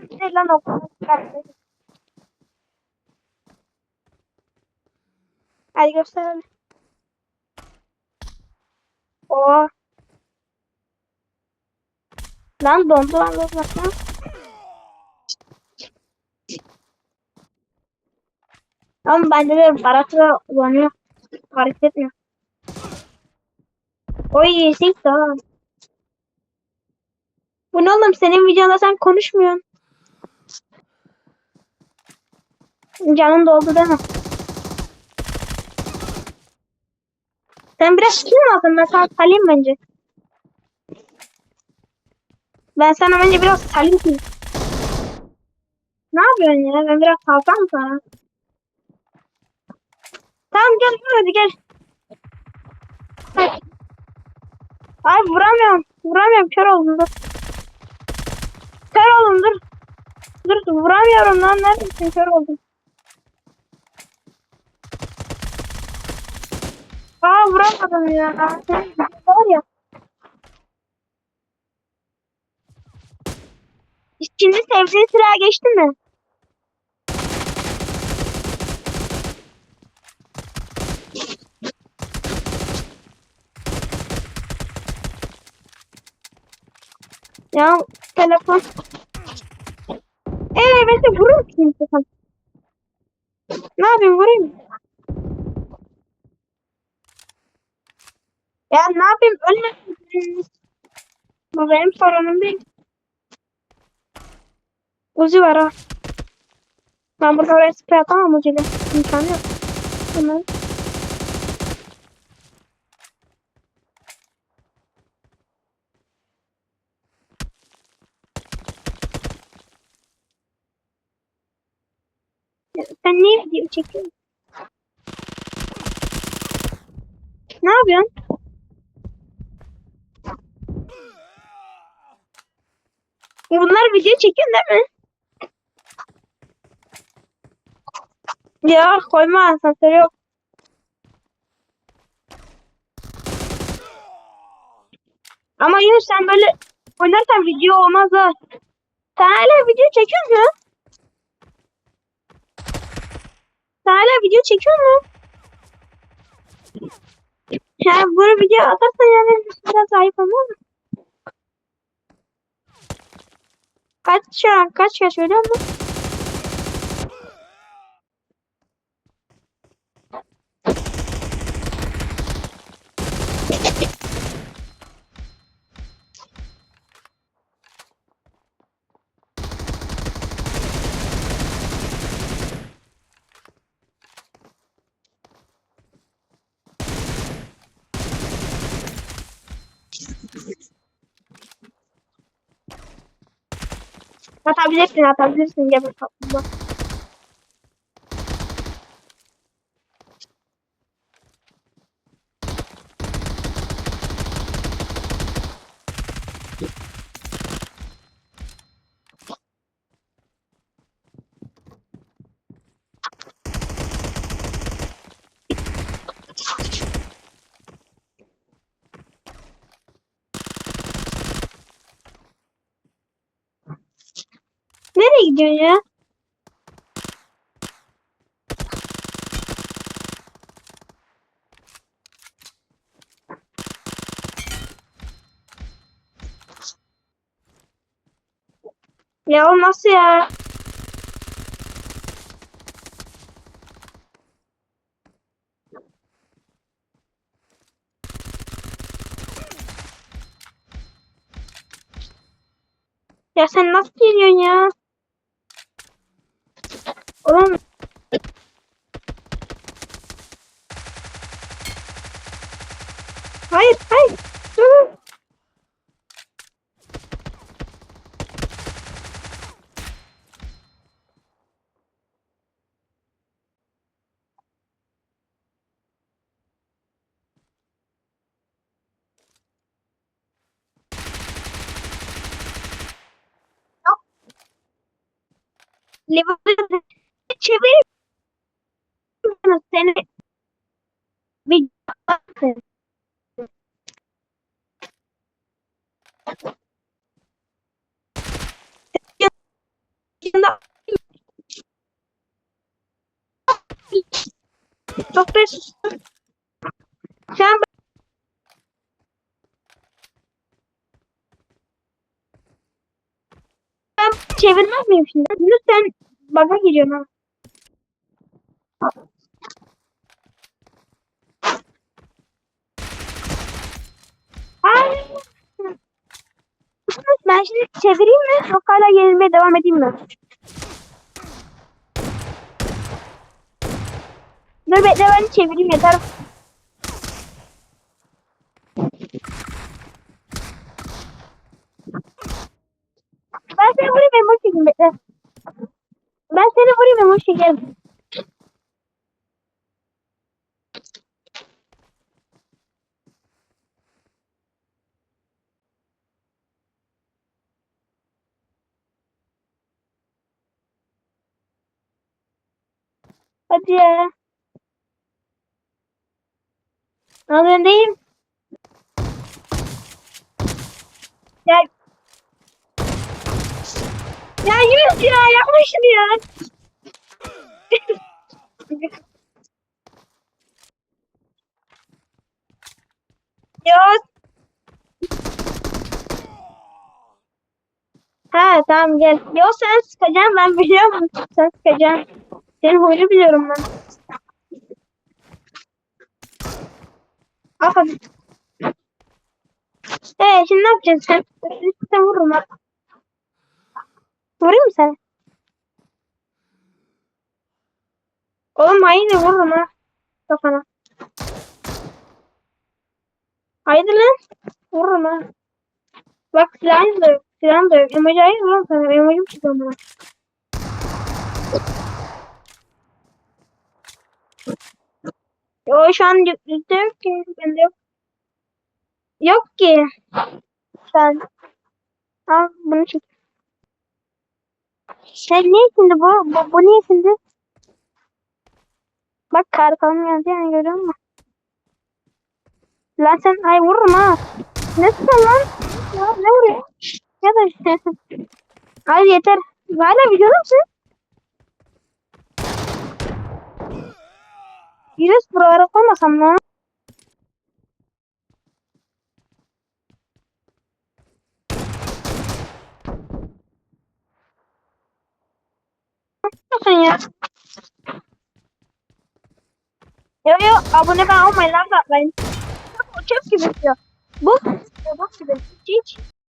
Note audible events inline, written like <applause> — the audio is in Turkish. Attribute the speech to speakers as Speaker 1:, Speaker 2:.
Speaker 1: değil lan o. Hadi gösterelim. Oo. Lan dondu lan dondu lan. Ama bende de baratı kullanıyor. Hareket etmiyor. Oy sik daha. Bu ne oğlum senin videonda sen konuşmuyorsun. Canın doldu değil mi? Sen biraz kill mi aldın? Ben sana salayım bence. Ben sana bence biraz salayım ki. Ne yapıyorsun ya? Ben biraz salsam sana. Tamam gel hadi gel. Hadi. Ay vuramıyorum. Vuramıyorum. Kör oldum dur. Kör oldum dur. Dur vuramıyorum lan. Neredesin? Kör oldum. Aa vuramadım ya. Sen var ya. Şimdi sevdiğin silah'a geçtin mi? Ya telefon. Ee ben de vurur musun? Ne yapayım vurayım? Ya ne yapayım ölmesin. Bu benim sorunum değil. Uzi var ha. Ben burada oraya sprey atamam Uzi'yle. İmkanı yok. Bunlar. Sen niye video çekiyorsun? Ne yapıyorsun? Bunlar video çekiyor değil mi? Ya koyma asansör yok. Ama Yunus sen böyle oynarsan video olmaz ha. Sen hala video çekiyor musun? Sen hala video çekiyor musun? Ya bu video atarsan yani biraz ayıp olmaz mı? An kaç yaş biliyor musun? Atabilirsin atabilirsin gel bakalım. Nereye gidiyorsun ya? Ya o nasıl ya? Ya sen nasıl geliyorsun ya? Liver'ı çevir. Seni bir Sohbet Sen çevirmez miyim şimdi? Sen baga giriyorsun ha. Yunus, Ben şimdi çevireyim mi? Yok hala yenilmeye devam edeyim mi? Dur bekle ben çevireyim yeter. Ben seni vurayım emoji çekeyim. Ben seni vurayım emoji çekerim. Hadi ya. Az öndeyim. Ya. Ya Yunus ya yapma şunu ya. <laughs> ya. Ha tamam gel. Yo sen sıkacaksın ben biliyorum. Sen sıkacaksın. Senin huyunu biliyorum ben. Al hadi. Ee, şimdi ne yapacaksın sen? Sen vururum ha. Vurayım mı sen? Oğlum hayır vururum ha. Kafana. Haydi lan. Vururum ha. Bak silahın da yok. Silahın da yok. Emoji hayır lan sana. Emoji mi çıkıyor bana? Yo şu an yok, yüzde yok ki. Bende yok. Yok ki. Sen. Al bunu çek. Şey niye şimdi bu? Bu, bu niye şimdi? Bak kar kalın geldi yani görüyor musun? Lan sen ay vururum ha. Ne sen lan? Ya, ne vuruyor? Ya da <laughs> Ay yeter. Hala videoda mısın? Virüs buralara koymasam lan. Nasılsın ya? Yo yo abone ben olmayın lan ben. Çöp gibi diyor. Bu bak gibi. Hiç.